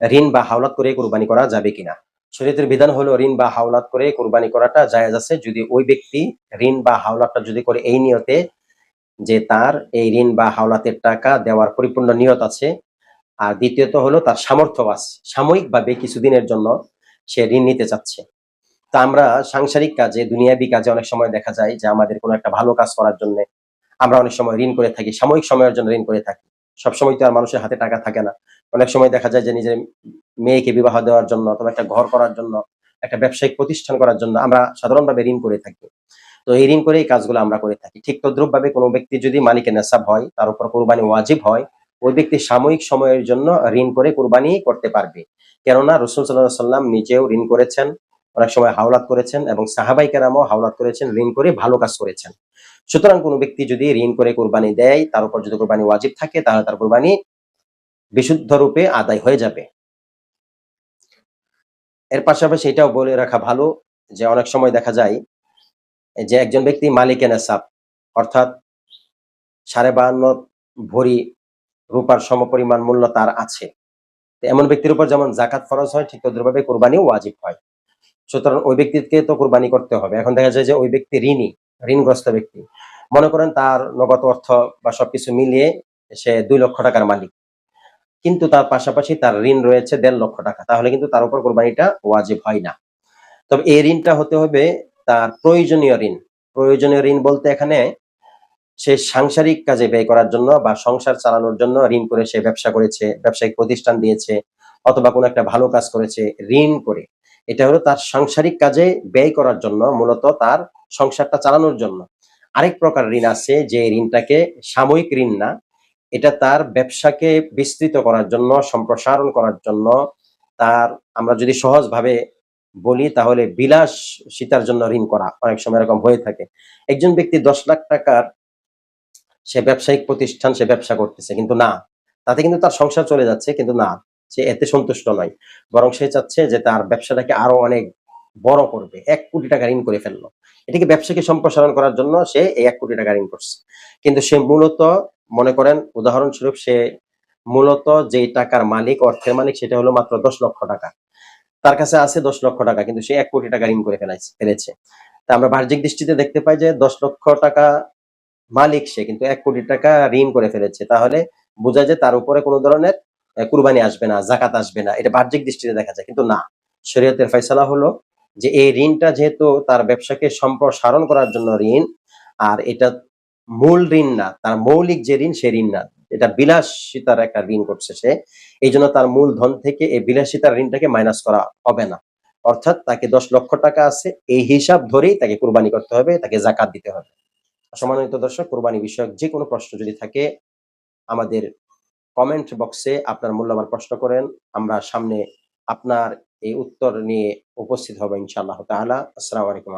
ঋণ বা হাওলাত করে কোরবানি করা যাবে কিনা? শরীয়তের বিধান হলো ঋণ বা হাওলাত করে কোরবানি করাটা জায়েজ আছে যদি ওই ব্যক্তি ঋণ বা হাওলাতটা যদি করে এই নিয়তে যে তার এই ঋণ বা হাওলাতের টাকা দেওয়ার পরিপূর্ণ নিয়ত আছে। আর দ্বিতীয়ত হলো তার সামর্থ্য আছে সাময়িকভাবে কিছুদিনের জন্য সে ঋণ নিতে চাচ্ছে। তা আমরা সাংসারিক কাজে, দুনিয়াবি কাজে অনেক সময় দেখা যায় যে আমাদের কোনো একটা ভালো কাজ করার জন্য আমরা অনেক সময় ঋণ করে থাকি, সাময়িক সময়ের জন্য ঋণ করে থাকি। সবসময় তো আর মানুষের হাতে টাকা থাকে না। অনেক সময় দেখা যায় যে নিজের মেয়েকে বিবাহ দেওয়ার জন্য অথবা একটা ঘর করার জন্য, একটা ব্যবসায়িক প্রতিষ্ঠান করার জন্য আমরা সাধারণভাবে ঋণ করে থাকি। তো এই ঋণ করে এই কাজগুলো আমরা করে থাকি। ঠিক তদ্রুপ ভাবে কোনো ব্যক্তি যদি মালিকের নেশাব হয়, তার উপর কোরবানি ওয়াজিব হয়, ওই ব্যক্তি সাময়িক সময়ের জন্য ঋণ করে কোরবানি করতে পারবে। কেননা রসুল সাল্লাহ সাল্লাম নিজেও ঋণ করেছেন, অনেক সময় হাওলাত করেছেন এবং সাহাবাই কেরামও হাওলাত করেছেন, ঋণ করে ভালো কাজ করেছেন। সুতরাং কোনো ব্যক্তি যদি ঋণ করে কোরবানি দেয়, তার উপর যদি কোরবানি ওয়াজিব থাকে, তাহলে তার কোরবানি বিশুদ্ধ রূপে আদায় হয়ে যাবে। এর পাশাপাশি এটাও বলে রাখা ভালো যে অনেক সময় দেখা যায় যে একজন ব্যক্তি মালিকের নেশাব অর্থাৎ সাড়ে বাহান্ন ভরি রূপার সমপরিমাণ মূল্য তার আছে। এমন ব্যক্তির উপর যেমন জাকাত ফরজ হয়, ঠিক তদ্রুপভাবে কোরবানিও ওয়াজিব হয়। সুতরাং ওই ব্যক্তিকে তো কোরবানি করতে হবে। এখন দেখা যায় যে ওই ব্যক্তি ঋণী, ঋণগ্রস্ত ব্যক্তি। মনে করেন তার নগদ অর্থ বা সবকিছু মিলিয়ে সে দুই লক্ষ টাকার মালিক। কিন্তু তার পাশাপাশি তার ঋণ রয়েছে দেড় লক্ষ টাকা। তাহলে কিন্তু তার উপর কোরবানিটা ওয়াজিব হয় না। তবে এই ঋণটা হতে হবে তার প্রয়োজনীয় ঋণ। প্রয়োজনীয় ঋণ বলতে এখানে সে সাংসারিক কাজে ব্যয় করার জন্য বা সংসার চালানোর জন্য ঋণ করে সে ব্যবসা করেছে, ব্যবসায়িক প্রতিষ্ঠান দিয়েছে অথবা কোনো একটা ভালো কাজ করেছে ঋণ করে। এটা হলো তার সাংসারিক কাজে ব্যয় করার জন্য, মূলত তার সংসারটা চালানোর জন্য। আরেক প্রকার ঋণ আছে যে ঋণটাকে সাময়িক ঋণ না এটা তার ব্যবসাকে বিস্তৃত করার জন্য, সম্প্রসারণ করার জন্য তার, আমরা যদি সহজভাবে বলি তাহলে বিলাস সীতার জন্য ঋণ করা অনেক সময় এরকম হয়ে থাকে। একজন ব্যক্তি দশ লাখ টাকার সে ব্যবসায়িক প্রতিষ্ঠান, সে ব্যবসা করতেছে কিন্তু না। তাতে কিন্তু তার সংসার চলে যাচ্ছে কিন্তু না। সে এতে সন্তুষ্ট নয়। বরং সে চাচ্ছে যে তার ব্যবসাটাকে আরও অনেক বড় করবে। এক কোটি টাকা ঋণ করে ফেলল। এটাকে ব্যবসাকে সম্প্রসারণ করার জন্য সে এই এক কোটি টাকা ঋণ করছে। কিন্তু সে মূলত মনে করেন, উদাহরণস্বরূপ সে মূলত যেই টাকার মালিক, অর্থের মালিক, সেটা হলো মাত্র দশ লক্ষ টাকা। তার কাছে আছে দশ লক্ষ টাকা, কিন্তু সে এক কোটি টাকা ঋণ করে ফেলাইছে, ফেলেছে। তা আমরা বাহ্যিক দৃষ্টিতে দেখতে পাই যে দশ লক্ষ টাকা মালিক সে, কিন্তু এক কোটি টাকা ঋণ করে ফেলেছে। তাহলে বোঝা যায় তার উপরে কোনো ধরনের কুরবানি আসবে না, জাকাত আসবে না। এটা বাহ্যিক দৃষ্টিতে দেখা যায়, কিন্তু না। শরীয়তের ফয়সালা হলো যে এই ঋণটা যেহেতু তার ব্যবসাকে সম্প্রসারণ করার জন্য ঋণ, আর এটা মূল ঋণ না, তার মৌলিক যে ঋণ সে ঋণ না। এটা বিলাসিতার একটা ঋণ করছে সে। এই জন্য তার মূল ধন থেকে এই বিলাসিতার ঋণটাকে মাইনাস করা হবে না। অর্থাৎ তাকে দশ লক্ষ টাকা আছে, এই হিসাব ধরেই তাকে কুরবানি করতে হবে, তাকে জাকাত দিতে হবে। সম্মানিত দর্শক, কোরবানি বিষয়ক যে কোনো প্রশ্ন যদি থাকে, আমাদের কমেন্ট বক্সে আপনার মূল্যবান প্রশ্ন করেন। আমরা সামনে আপনার এই উত্তর নিয়ে উপস্থিত হব ইনশাআল্লাহ তাআলা। আসসালামু আলাইকুম